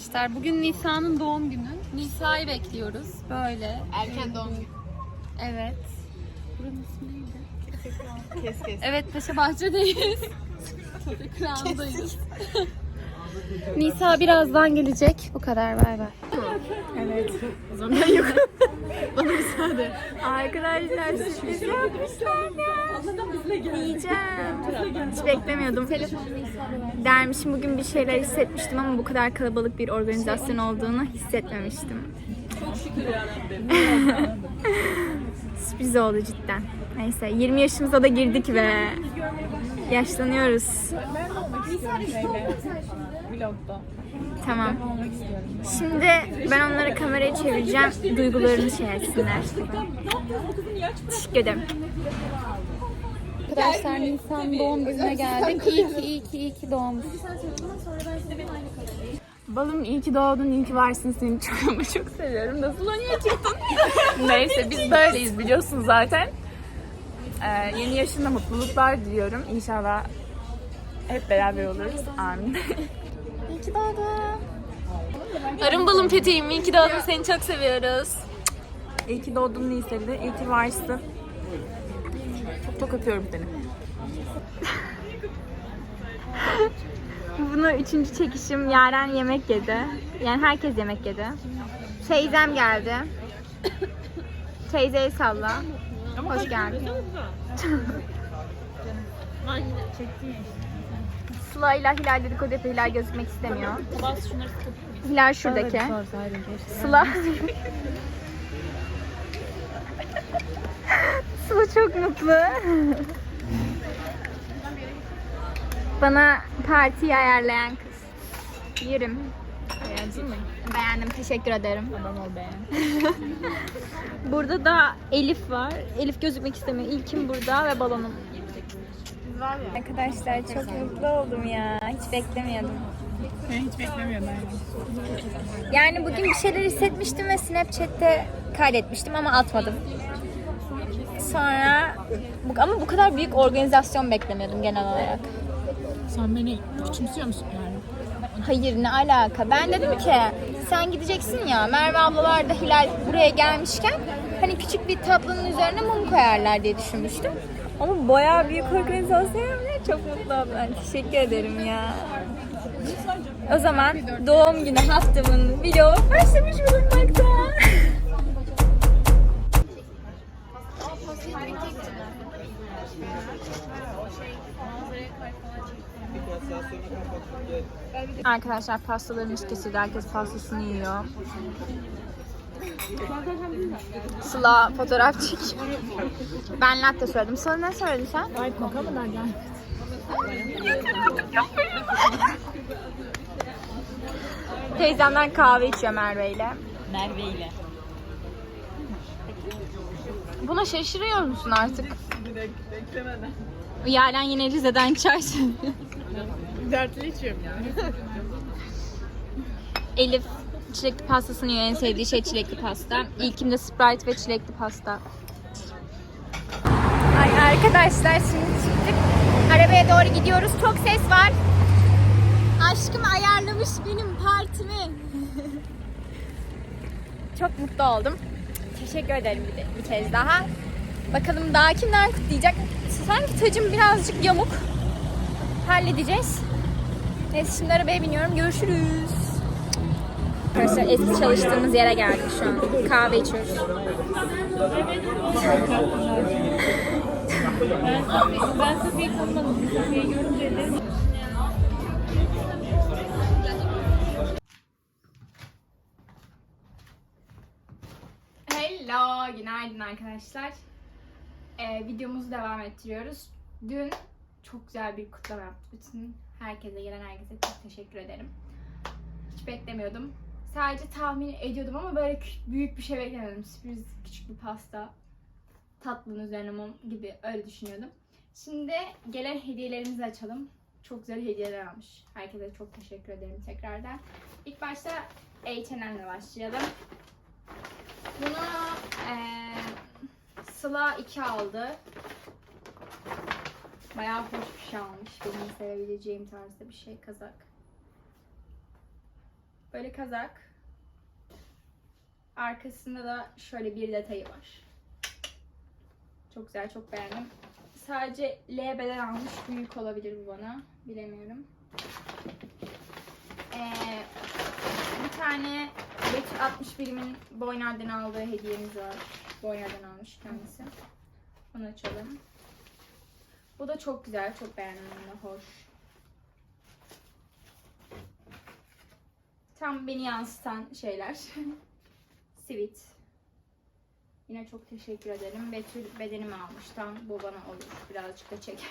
Arkadaşlar bugün Nisa'nın doğum günü. Nisa'yı bekliyoruz. Böyle. Erken doğum günü. Evet. Buranın ismi neydi? Kes kes. Evet Paşa Bahçe'deyiz. Ekran'dayız. Nisa birazdan gelecek. Bu kadar bay bay. Evet. O zaman ben yokum. Bana müsaade. Arkadaşlar sürpriz yapmışlar ya. Yiyeceğim. Hiç beklemiyordum. Dermişim bugün bir şeyler hissetmiştim ama bu kadar kalabalık bir organizasyon olduğunu hissetmemiştim. Çok şükür Sürpriz oldu cidden. Neyse 20 yaşımıza da girdik ve yaşlanıyoruz. Vlogda. Tamam. Şimdi ben onlara kamerayı çevireceğim. Duygularını şey etsinler. Teşekkür ederim. Arkadaşlar Nisan doğum gününe geldik. İyi ki iyi ki iyi ki doğmuş. Balım iyi ki doğdun, iyi ki varsın. Seni çok ama çok seviyorum. Nasıl lan niye çıktın? Neyse biz böyleyiz biliyorsun zaten. Ee, yeni yaşında mutluluklar diliyorum. İnşallah hep beraber oluruz. Amin. İyi ki doğdun. Arın balım peteğim. İyi ki doğdun. Seni çok seviyoruz. iyi ki doğdun Nisel'i. İyi ki varsın. Çok çok öpüyorum seni. Buna üçüncü çekişim. Yaren yemek yedi. Yani herkes yemek yedi. Teyzem geldi. Teyzeyi salla. Hoş geldin. Sıla ile Hilal dedikodu yapıyor. Hilal gözükmek istemiyor. Hilal şuradaki. Sıla. Sıla çok mutlu. Bana partiyi ayarlayan kız. Yerim. Beğendin mi? Beğendim. Teşekkür ederim. Adam ol beğen. Burada da Elif var. Elif gözükmek istemiyor. İlkim burada ve balonum. Arkadaşlar çok mutlu oldum ya. Hiç beklemiyordum. Ben hiç beklemiyordum. Yani bugün bir şeyler hissetmiştim ve Snapchat'te kaydetmiştim ama atmadım. Sonra bu- ama bu kadar büyük organizasyon beklemiyordum genel olarak. Sen beni küçümsüyor musun yani? Hayır ne alaka? Ben dedim ki sen gideceksin ya Merve ablalar da Hilal buraya gelmişken hani küçük bir tatlının üzerine mum koyarlar diye düşünmüştüm. Ama bayağı büyük organizasyon ve çok mutlu. Ben teşekkür ederim ya. O zaman doğum günü haftamın vlogu başlamış bulunmakta. Arkadaşlar pastalarımız kesildi. Herkes pastasını yiyor. Sıla fotoğraf çekiyor. Ben latte söyledim. Sıla ne söyledin sen? Gayet makamalar gel. Teyzemden kahve içiyor Merve ile. Merve ile. Buna şaşırıyor musun artık? Yaren yine Rize'den çay söylüyor. Dertli içiyorum ya. Elif çilekli pastasını yiyor. En sevdiği şey çilekli pasta. İlkim de Sprite ve çilekli pasta. Ay arkadaşlar şimdi çıktık. Arabaya doğru gidiyoruz. Çok ses var. Aşkım ayarlamış benim partimi. Çok mutlu oldum. Teşekkür ederim bir, de, bir kez daha. Bakalım daha kimler kutlayacak. Sanki tacım birazcık yamuk. Halledeceğiz. Neyse şimdi arabaya biniyorum. Görüşürüz. Arkadaşlar eski çalıştığımız yere geldik şu an. Kahve içiyoruz. Ben Safiye'yi tanımadım. Safiye'yi görünce dedim. Hello, günaydın arkadaşlar. Ee, videomuzu devam ettiriyoruz. Dün çok güzel bir kutlama yaptık. Bütün herkese, gelen herkese çok teşekkür ederim. Hiç beklemiyordum. Sadece tahmin ediyordum ama böyle büyük bir şey beklemiyordum. Sürpriz küçük bir pasta, tatlının üzerine mum gibi öyle düşünüyordum. Şimdi gelen hediyelerimizi açalım. Çok güzel hediyeler almış. Herkese çok teşekkür ederim tekrardan. İlk başta H&M'le başlayalım. Bunu eee Sıla 2 aldı. Bayağı hoş bir şey almış. Benim sevebileceğim tarzda bir şey kazak. Böyle kazak. Arkasında da şöyle bir detayı var. Çok güzel, çok beğendim. Sadece L beden almış. Büyük olabilir bu bana. Bilemiyorum. Ee, bir tane Betül 60 birimin Boyner'den aldığı hediyemiz var. Boyner'den almış kendisi. Onu açalım. Bu da çok güzel. Çok beğendim. Hoş. Tam beni yansıtan şeyler. Sweet. Yine çok teşekkür ederim. Betül bedenimi almış. Tam bu bana olur. Birazcık da çeker.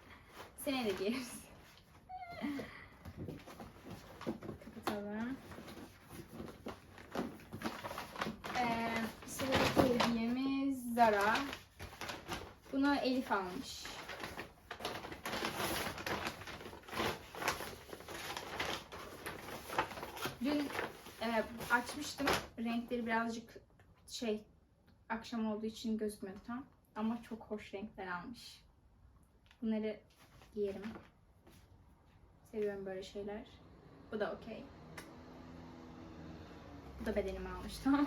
Sene de giyeriz. Kapatalım. Ee, sıradaki hediyemiz Zara. Bunu Elif almış. Dün e, açmıştım. Renkleri birazcık şey akşam olduğu için gözükmüyordu tam. Ama çok hoş renkler almış. Bunları giyerim. Seviyorum böyle şeyler. Bu da okey. Bu da bedenimi almış tamam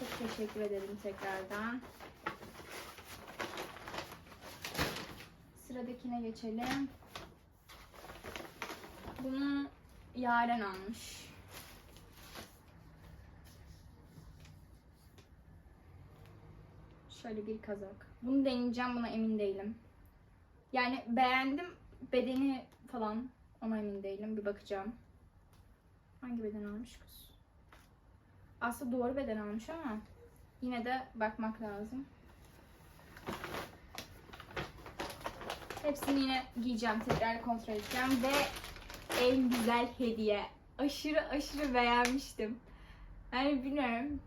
Çok teşekkür ederim tekrardan. Sıradakine geçelim. Bunu Yaren almış. Şöyle bir kazak. Bunu deneyeceğim buna emin değilim. Yani beğendim bedeni falan ona emin değilim. Bir bakacağım. Hangi beden almış kız? Aslında doğru beden almış ama yine de bakmak lazım. Hepsini yine giyeceğim. Tekrar kontrol edeceğim ve en güzel hediye. Aşırı aşırı beğenmiştim. Yani bilmiyorum.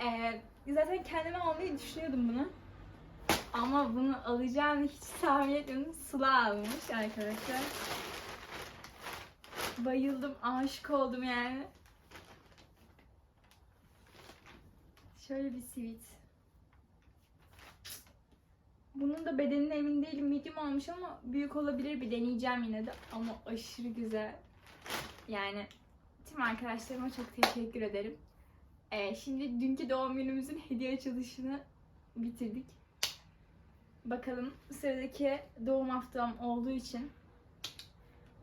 Ee, zaten kendime almayı düşünüyordum bunu. Ama bunu alacağını hiç tahmin etmiyordum. Sıla almış arkadaşlar. Bayıldım, aşık oldum yani. Şöyle bir sweet. Bunun da bedenine emin değilim. Medium almış ama büyük olabilir. Bir deneyeceğim yine de. Ama aşırı güzel. Yani tüm arkadaşlarıma çok teşekkür ederim. Ee, şimdi dünkü doğum günümüzün hediye açılışını bitirdik. Bakalım sıradaki doğum haftam olduğu için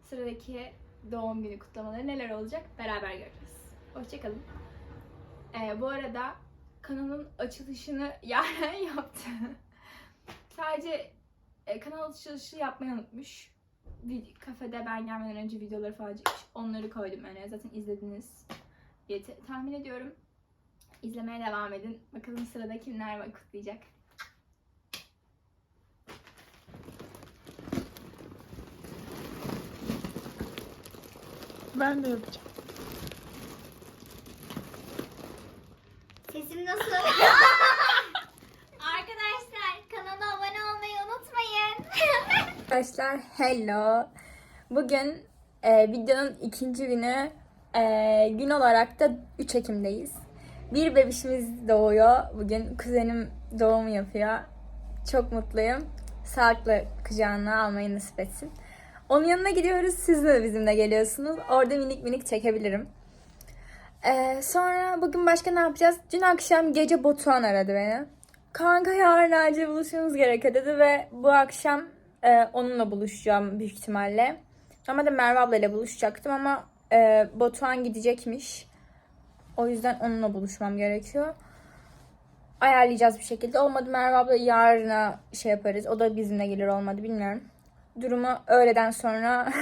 sıradaki doğum günü kutlamaları neler olacak beraber göreceğiz. Hoşçakalın. Ee, bu arada kanalın açılışını Yaren yaptı. Sadece e, kanal açılışı yapmayı unutmuş. Bir kafede ben gelmeden önce videoları falan çekmiş. Onları koydum öne. Zaten izlediniz diye te- tahmin ediyorum. İzlemeye devam edin. Bakalım sırada kimler var kutlayacak. Ben de yapacağım. Sesim nasıl? Arkadaşlar kanala abone olmayı unutmayın. Arkadaşlar hello. Bugün e, videonun ikinci günü. E, gün olarak da 3 Ekim'deyiz. Bir bebişimiz doğuyor. Bugün kuzenim doğum yapıyor. Çok mutluyum. Sağlıklı kucağına almayı nasip etsin. Onun yanına gidiyoruz. Siz de bizimle geliyorsunuz. Orada minik minik çekebilirim. E, sonra bugün başka ne yapacağız? Dün akşam gece Batuhan aradı beni. Kanka yarın acil buluşmamız gerekiyor dedi ve bu akşam e, onunla buluşacağım büyük ihtimalle. Normalde Merve ablayla buluşacaktım ama e, Batuhan gidecekmiş. O yüzden onunla buluşmam gerekiyor. Ayarlayacağız bir şekilde. Olmadı Merve abla yarına şey yaparız. O da bizimle gelir olmadı bilmiyorum. Durumu öğleden sonra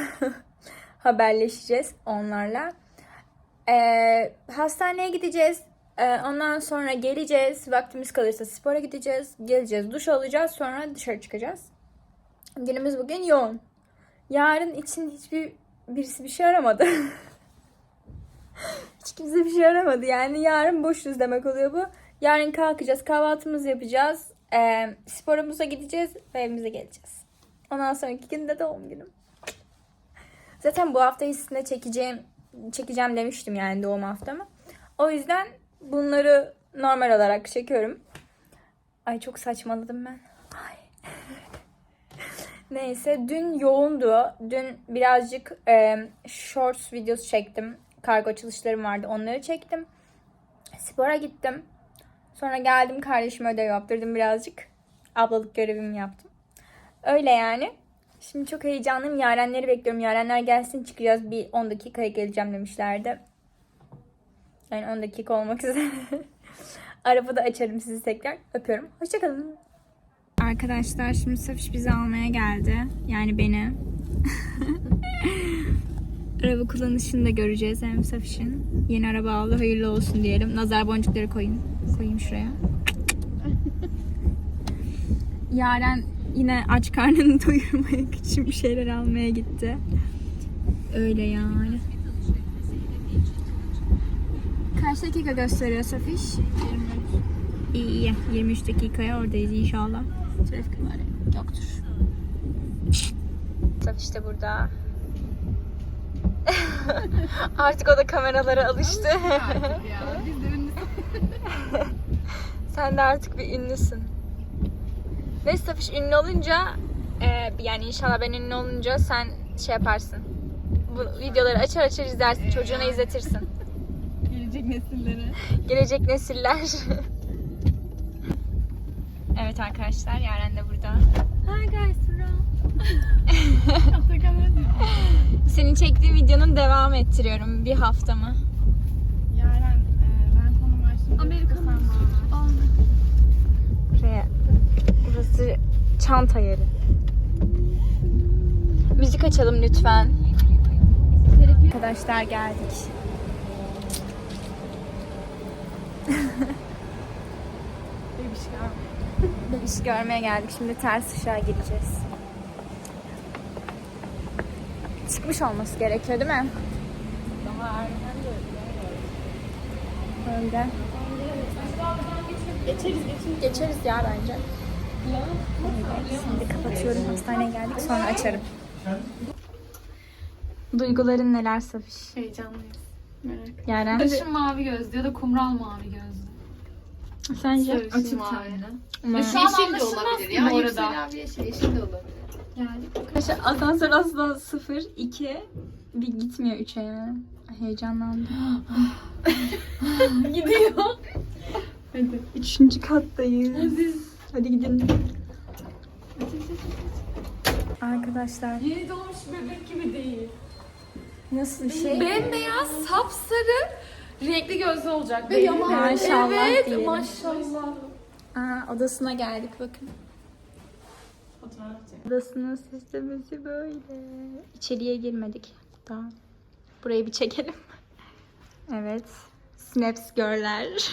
haberleşeceğiz onlarla. E, hastaneye gideceğiz. E, ondan sonra geleceğiz. Vaktimiz kalırsa spora gideceğiz. Geleceğiz, duş alacağız. Sonra dışarı çıkacağız. Günümüz bugün yoğun. Yarın için hiçbir birisi bir şey aramadı. Hiç kimse bir şey aramadı. Yani yarın boşuz demek oluyor bu. Yarın kalkacağız, kahvaltımızı yapacağız. Ee, sporumuza gideceğiz ve evimize geleceğiz. Ondan sonraki gün de doğum günüm. Zaten bu hafta hissinde çekeceğim çekeceğim demiştim yani doğum haftamı. O yüzden bunları normal olarak çekiyorum. Ay çok saçmaladım ben. Ay. Neyse dün yoğundu. Dün birazcık e, shorts videosu çektim. Kargo açılışlarım vardı. Onları çektim. Spora gittim. Sonra geldim kardeşime ödev yaptırdım birazcık. Ablalık görevimi yaptım. Öyle yani. Şimdi çok heyecanlıyım. Yarenleri bekliyorum. Yarenler gelsin çıkacağız. Bir 10 dakikaya geleceğim demişlerdi. Yani 10 dakika olmak üzere. Arabada açarım sizi tekrar. Öpüyorum. Hoşçakalın. Arkadaşlar şimdi Safiş bizi almaya geldi. Yani beni. araba kullanışını da göreceğiz hem Safiş'in. Yeni araba aldı. Hayırlı olsun diyelim. Nazar boncukları koyun. Koyayım şuraya. Yaren yine aç karnını doyurmak için bir şeyler almaya gitti. Öyle yani. Kaç dakika gösteriyor Safiş? 23. İyi iyi. 23 dakikaya oradayız inşallah. Trafik var yoktur. Safiş de burada. Artık o da kameralara alıştı. Sen de artık bir ünlüsün. Neyse Safiş ünlü olunca e, yani inşallah ben ünlü olunca sen şey yaparsın. Bu videoları açar açar izlersin. Çocuğuna izletirsin. Gelecek nesillere. Gelecek nesiller. evet arkadaşlar Yaren de burada. Hi guys, Senin çektiğin videonun devam ettiriyorum. Bir hafta mı? Yaren e, ben konum açtım. Amerikan Buraya. Burası çanta yeri. Müzik açalım lütfen. Arkadaşlar geldik. Bebiş görmeye geldik. Şimdi ters ışığa gireceğiz. Çıkmış olması gerekiyor değil mi? Daha erken de Öyle. Geçeriz geçeriz. Geçeriz ya bence. Şimdi kapatıyorum. Hastaneye geldik sonra açarım. Duyguların neler Safiş? Heyecanlıyız. Merak Yaren. Sarışın mavi gözlü ya da kumral mavi gözlü. Sence? Sarışın mavi. Ama- Şu an Yeşil de anlaşılmaz olabilir ki ya. bu Yüksel arada. abi yeşil, yeşil de olabilir. Arkadaşlar asansör asla 0, 2, bir gitmiyor 3'e yani. Ay, Heyecanlandım. Gidiyor. Hadi. Üçüncü kattayız. Hadi gidelim. Arkadaşlar Yeni doğmuş bebek gibi değil. Nasıl bir şey? Bembeyaz, sapsarı, renkli gözlü olacak. Ve yaman. Maşallah Evet, diyelim. maşallah. Aa, odasına geldik bakın. Odasının süslemesi böyle. İçeriye girmedik daha. Burayı bir çekelim. Evet. Snaps görler.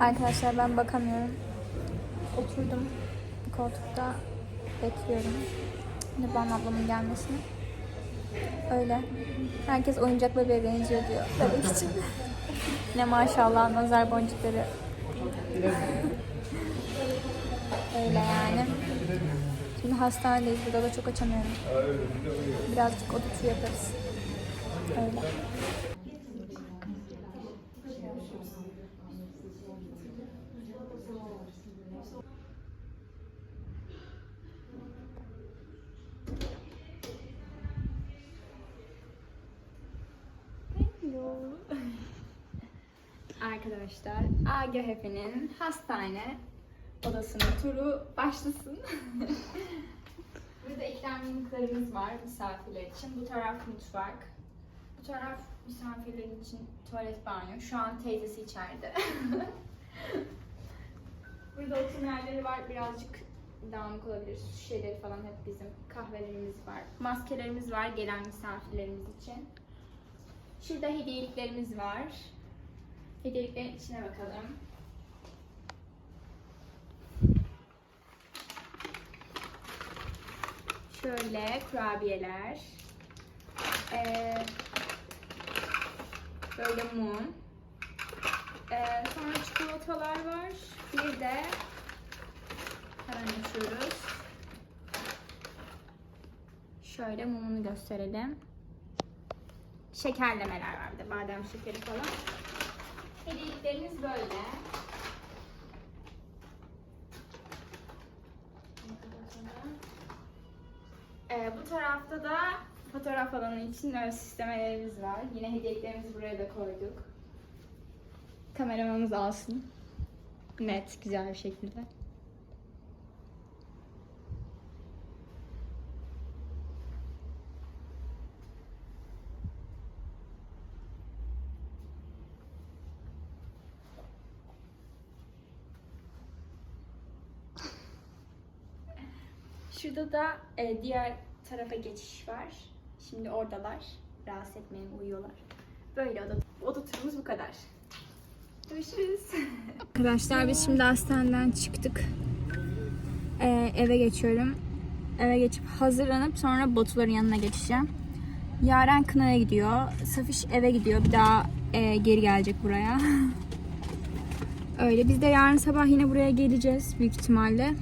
Arkadaşlar ben bakamıyorum. Oturdum koltukta bekliyorum. Nurban ablamın gelmesini. Öyle. Herkes oyuncak bebeğe benziyor diyor. Bebek için. ne maşallah nazar boncukları. Öyle yani. Şimdi hastanedeyiz. Burada da çok açamıyorum. Birazcık oda yaparız. Öyle. Arkadaşlar AGHF'nin hastane odasının turu başlasın. Burada ikramlıklarımız var misafirler için. Bu taraf mutfak. Bu taraf misafirler için tuvalet banyo. Şu an teyzesi içeride. Burada oturma yerleri var. Birazcık dağınık olabilir. Su şişeleri falan hep bizim. Kahvelerimiz var. Maskelerimiz var gelen misafirlerimiz için. Şurada hediyeliklerimiz var. Hediyeliklerin içine bakalım. Şöyle kurabiyeler. Ee, böyle mum. Ee, sonra çikolatalar var. Bir de hemen açıyoruz. Şöyle mumunu gösterelim. Şekerlemeler var bir de badem şekeri falan. Hediyeliklerimiz böyle. tarafta da fotoğraf alanı için ön süslemelerimiz var. Yine hediyeliklerimizi buraya da koyduk. Kameramanımız alsın. Net, güzel bir şekilde. Şurada da e, diğer tarafa geçiş var. Şimdi oradalar. Rahatsız etmeyin, uyuyorlar. Böyle oda, oda turumuz bu kadar. Görüşürüz. Arkadaşlar biz şimdi hastaneden çıktık. Ee, eve geçiyorum. Eve geçip hazırlanıp sonra Batuların yanına geçeceğim. Yaren Kına'ya gidiyor. Safiş eve gidiyor. Bir daha e, geri gelecek buraya. Öyle. Biz de yarın sabah yine buraya geleceğiz büyük ihtimalle.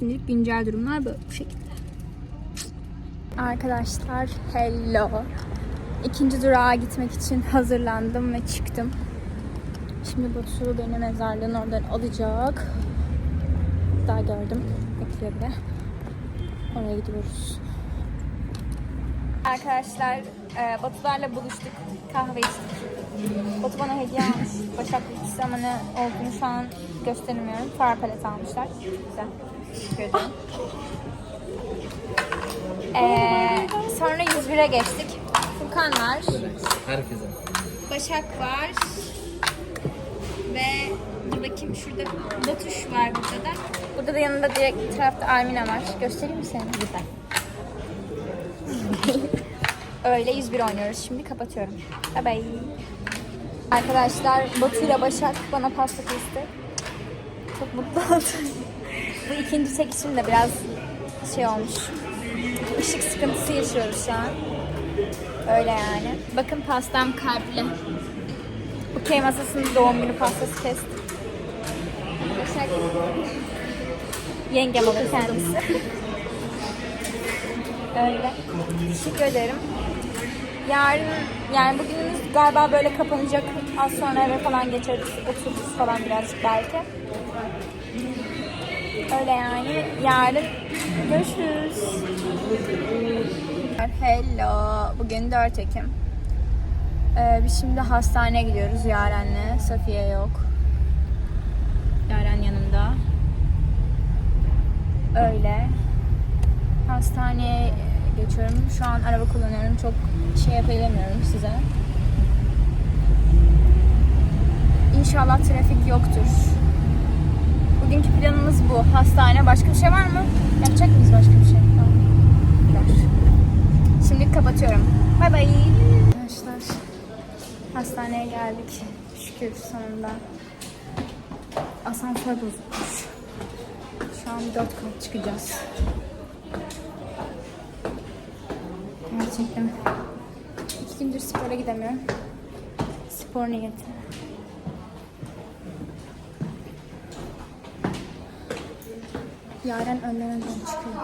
Şimdilik güncel durumlar böyle bu şekilde. Arkadaşlar hello. İkinci durağa gitmek için hazırlandım ve çıktım. Şimdi Batu beni mezarlığın oradan alacak. Daha gördüm. Bekliyor bile. Oraya gidiyoruz. Arkadaşlar e, Batularla buluştuk. Kahve içtik. Batu bana hediye almış. Başak ikisi ama ne olduğunu şu an gösteremiyorum. Far palet almışlar. Güzel. Teşekkür ederim. Ee, sonra 101'e geçtik. Furkan var. Herkese. Başak var. Ve dur bakayım şurada Batuş var burada da. Burada da yanında direkt tarafta Almina var. Göstereyim mi seni? Güzel. Öyle 101 oynuyoruz. Şimdi kapatıyorum. Bye bye. Arkadaşlar Batu ile Başak bana pasta kesti. Çok mutlu oldum. Bu ikinci çekişim de biraz şey olmuş. Işık sıkıntısı yaşıyoruz şu an. Öyle yani. Bakın pastam kalpli. Okey masasının doğum günü pastası kestim. Başak. Yengem olur kendisi. Öyle. Teşekkür ederim. Yarın yani bugünümüz galiba böyle kapanacak. Az sonra eve falan geçeriz. Otururuz falan birazcık belki. Öyle yani. Yarın görüşürüz. Hello. Bugün 4 Ekim. Ee, biz şimdi hastaneye gidiyoruz Yaren'le. Safiye yok. Yaren yanımda. Öyle. Hastaneye geçiyorum. Şu an araba kullanıyorum. Çok şey yapamıyorum size. İnşallah trafik yoktur. Bugünkü planımız bu. Hastane. Başka bir şey var mı? Yapacak mıyız başka bir şey? Tamam. Şimdi kapatıyorum. Bay bay. Arkadaşlar hastaneye geldik. Şükür sonunda. Asansör bozulmuş. Şu an dört kat çıkacağız. Gerçekten. İki gündür spora gidemiyorum. Spor niyeti. Yaren önden önden çıkıyor.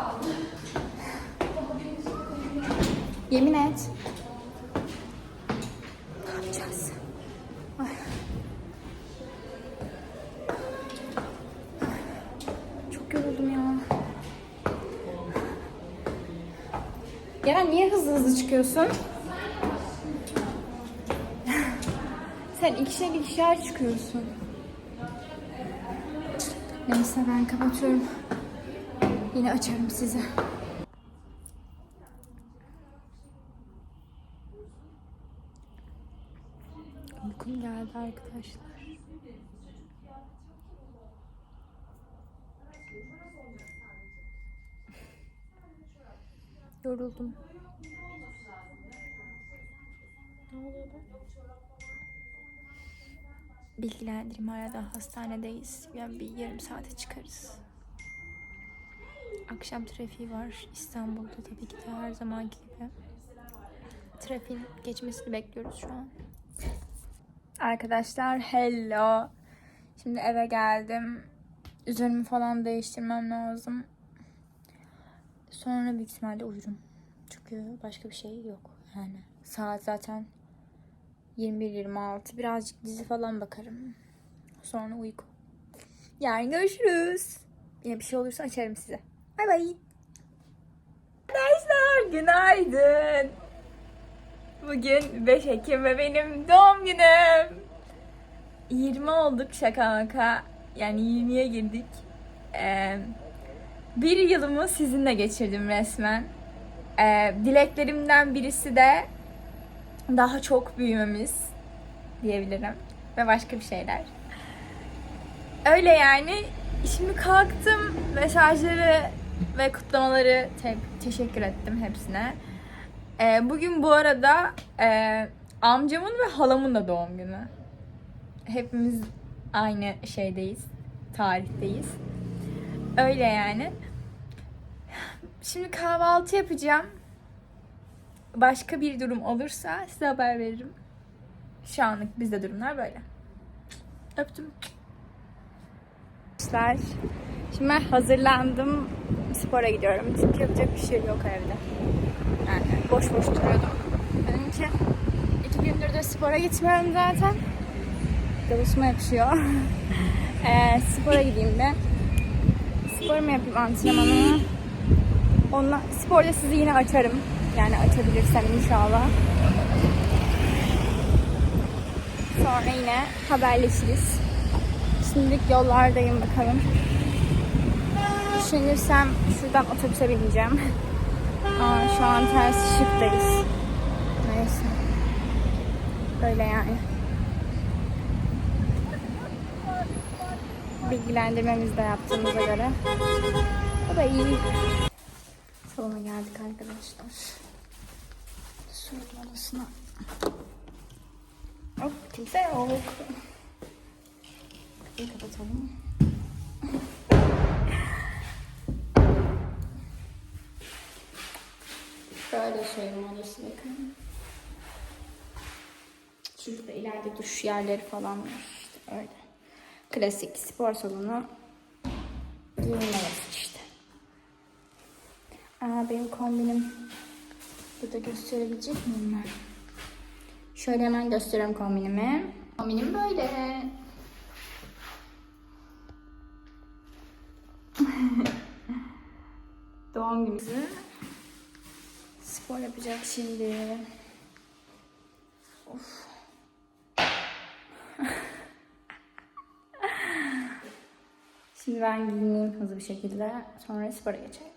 Yemin et. Ne yapacağız? Çok yoruldum ya. Yaren niye hızlı hızlı çıkıyorsun? Sen ikişer ikişer çıkıyorsun. Neyse ben kapatıyorum. Yine açarım size. Uykum geldi arkadaşlar. Yoruldum. Ne oluyor lan? Bilgilendireyim arada hastanedeyiz. Yani bir yarım saate çıkarız. Akşam trafiği var İstanbul'da tabii ki de her zamanki gibi. Trafiğin geçmesini bekliyoruz şu an. Arkadaşlar hello. Şimdi eve geldim. Üzerimi falan değiştirmem lazım. Sonra büyük ihtimalle uyurum. Çünkü başka bir şey yok yani. Saat zaten 21-26. Birazcık dizi falan bakarım. Sonra uyku. Yarın görüşürüz. Yine bir şey olursa açarım size. Bay bay. Arkadaşlar günaydın. Bugün 5 Ekim ve benim doğum günüm. 20 olduk şaka maka. Yani 20'ye girdik. Ee, bir yılımı sizinle geçirdim resmen. Ee, dileklerimden birisi de daha çok büyümemiz diyebilirim. Ve başka bir şeyler. Öyle yani. Şimdi kalktım mesajları ve kutlamaları te- teşekkür ettim hepsine. Ee, bugün bu arada e, amcamın ve halamın da doğum günü. Hepimiz aynı şeydeyiz, tarihteyiz. Öyle yani. Şimdi kahvaltı yapacağım. Başka bir durum olursa size haber veririm. Şu anlık bizde durumlar böyle. Öptüm. Arkadaşlar, Şimdi ben hazırlandım. Spora gidiyorum. Çünkü yapacak bir şey yok evde. Yani boş boş duruyordum. Dedim ki iki gündür de spora gitmiyorum zaten. Çalışma yapışıyor. Ee, spora gideyim de. Sporumu yapayım antrenmanımı. Onunla, sporda sizi yine açarım. Yani açabilirsem inşallah. Sonra yine haberleşiriz. Şimdilik yollardayım bakalım. Düşünürsem şuradan otobüse bineceğim. Aa, şu an ters ışıktayız. Neyse. Böyle yani. Bilgilendirmemizi de yaptığımıza göre. Bu da iyi. Salona geldik arkadaşlar. Soyunma odasına. Hop kimse yok. Kapıyı kapatalım. Şöyle soyunma odası bakın. Şurada ileride duş yerleri falan var. İşte öyle. Klasik spor salonu. Giyinme işte. Aa, benim kombinim burada gösterebilecek miyim ben? Şöyle hemen gösteriyorum kombinimi. Kombinim böyle. Doğum günümüzü spor yapacak şimdi. Of. Şimdi ben giyineyim hızlı bir şekilde. Sonra spora geçelim.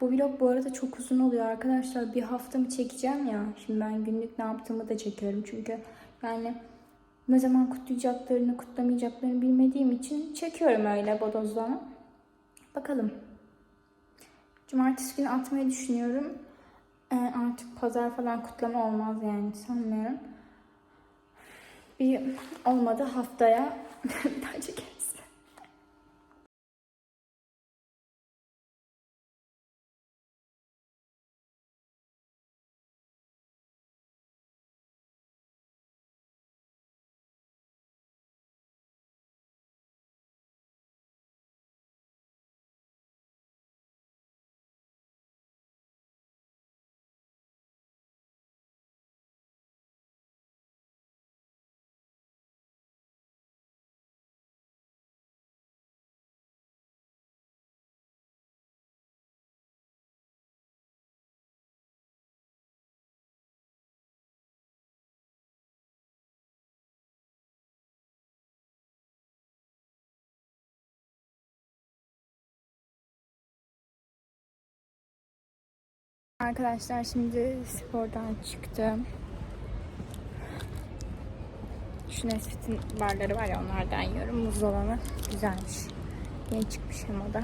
Bu vlog bu arada çok uzun oluyor arkadaşlar. Bir hafta mı çekeceğim ya. Şimdi ben günlük ne yaptığımı da çekiyorum. Çünkü yani ne zaman kutlayacaklarını, kutlamayacaklarını bilmediğim için çekiyorum öyle bodozlama. Bakalım. Cumartesi günü atmayı düşünüyorum. Ee, artık pazar falan kutlama olmaz yani sanmıyorum. Bir olmadı haftaya daha. Arkadaşlar şimdi spordan çıktım. Şu Nesfit'in barları var ya onlardan yiyorum. Muz olanı güzelmiş. Yeni çıkmış hem o da.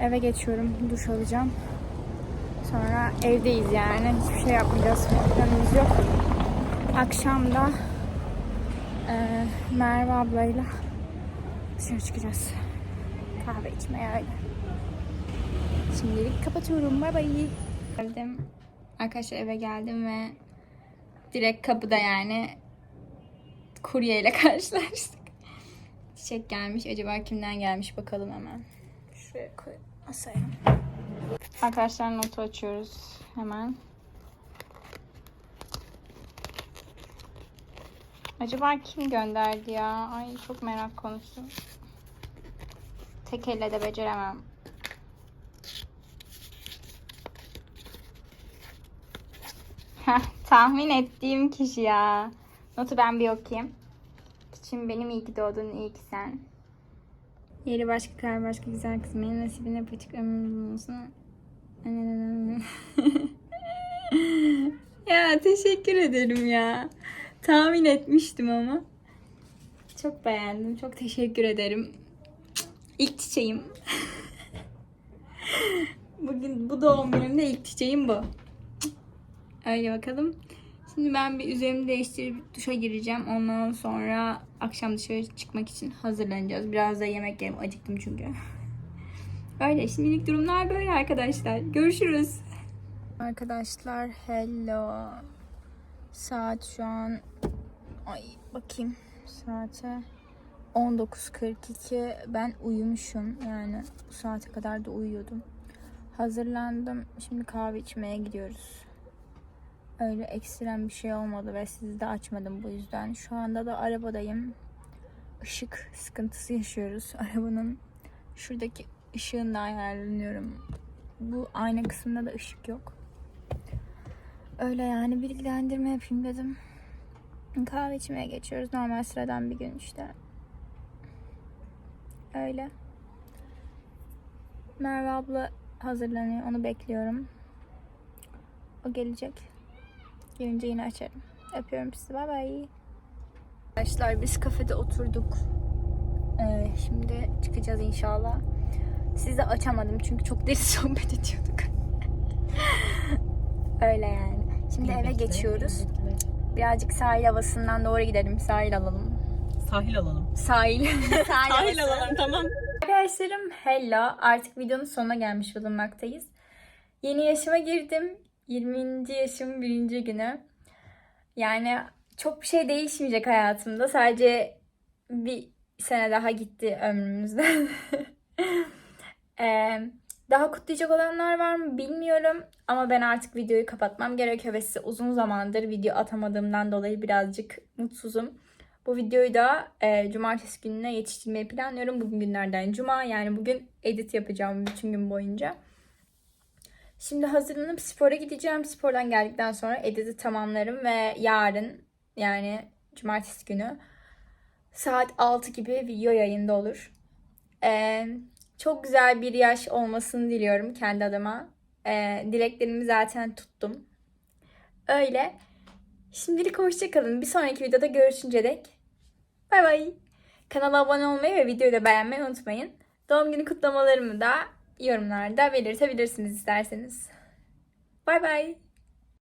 Eve geçiyorum. Duş alacağım. Sonra evdeyiz yani. Hiçbir şey yapmayacağız. Planımız yok. Akşam da eee Merve ablayla dışarı çıkacağız. Kahve içmeye öyle. Şimdilik kapatıyorum. Bay bay. Geldim. Arkadaşlar eve geldim ve direkt kapıda yani kuryeyle karşılaştık. Çiçek gelmiş. Acaba kimden gelmiş bakalım hemen. Şuraya koy masaya. Arkadaşlar notu açıyoruz hemen. Acaba kim gönderdi ya? Ay çok merak konusu. Tek elle de beceremem. tahmin ettiğim kişi ya. Notu ben bir okuyayım. Şimdi benim iyi ki doğdun, iyi ki sen. Yeri başka kar başka güzel kız. Benim nasibine paçık ömrüm olsun. ya teşekkür ederim ya. Tahmin etmiştim ama. Çok beğendim. Çok teşekkür ederim. İlk çiçeğim. Bugün bu doğum günümde ilk çiçeğim bu. Öyle bakalım. Şimdi ben bir üzerimi değiştirip duşa gireceğim. Ondan sonra akşam dışarı çıkmak için hazırlanacağız. Biraz da yemek yerim. Acıktım çünkü. Öyle şimdilik durumlar böyle arkadaşlar. Görüşürüz. Arkadaşlar hello. Saat şu an ay bakayım saate 19.42 ben uyumuşum yani bu saate kadar da uyuyordum. Hazırlandım. Şimdi kahve içmeye gidiyoruz. Öyle ekstrem bir şey olmadı ve sizi de açmadım bu yüzden. Şu anda da arabadayım. Işık sıkıntısı yaşıyoruz. Arabanın şuradaki ışığını ayarlanıyorum. Bu ayna kısmında da ışık yok. Öyle yani bilgilendirme yapayım dedim. Kahve içmeye geçiyoruz. Normal sıradan bir gün işte. Öyle. Merve abla hazırlanıyor. Onu bekliyorum. O gelecek. Gelince yine açarım. Öpüyorum sizi. Bay bay. Arkadaşlar biz kafede oturduk. Ee, şimdi çıkacağız inşallah. Sizi açamadım çünkü çok deri sohbet ediyorduk. Öyle yani. Şimdi eve geçiyoruz. Birazcık sahil havasından doğru gidelim. Sahil alalım. Sahil alalım. Sahil. sahil, Sahil havası. alalım tamam. Arkadaşlarım hello. Artık videonun sonuna gelmiş bulunmaktayız. Yeni yaşıma girdim. 20. yaşım birinci günü. Yani çok bir şey değişmeyecek hayatımda. Sadece bir sene daha gitti ömrümüzden. Ee, daha kutlayacak olanlar var mı bilmiyorum. Ama ben artık videoyu kapatmam gerekiyor ve size uzun zamandır video atamadığımdan dolayı birazcık mutsuzum. Bu videoyu da e, cumartesi gününe yetiştirmeyi planlıyorum. Bugün günlerden cuma yani bugün edit yapacağım bütün gün boyunca. Şimdi hazırlanıp spora gideceğim. Spordan geldikten sonra editi tamamlarım ve yarın yani cumartesi günü saat 6 gibi video yayında olur. Ee, çok güzel bir yaş olmasını diliyorum kendi adıma. Ee, dileklerimi zaten tuttum. Öyle. Şimdilik hoşçakalın. Bir sonraki videoda görüşünce dek. Bay bay. Kanala abone olmayı ve videoyu da beğenmeyi unutmayın. Doğum günü kutlamalarımı da yorumlarda belirtebilirsiniz isterseniz. Bay bay.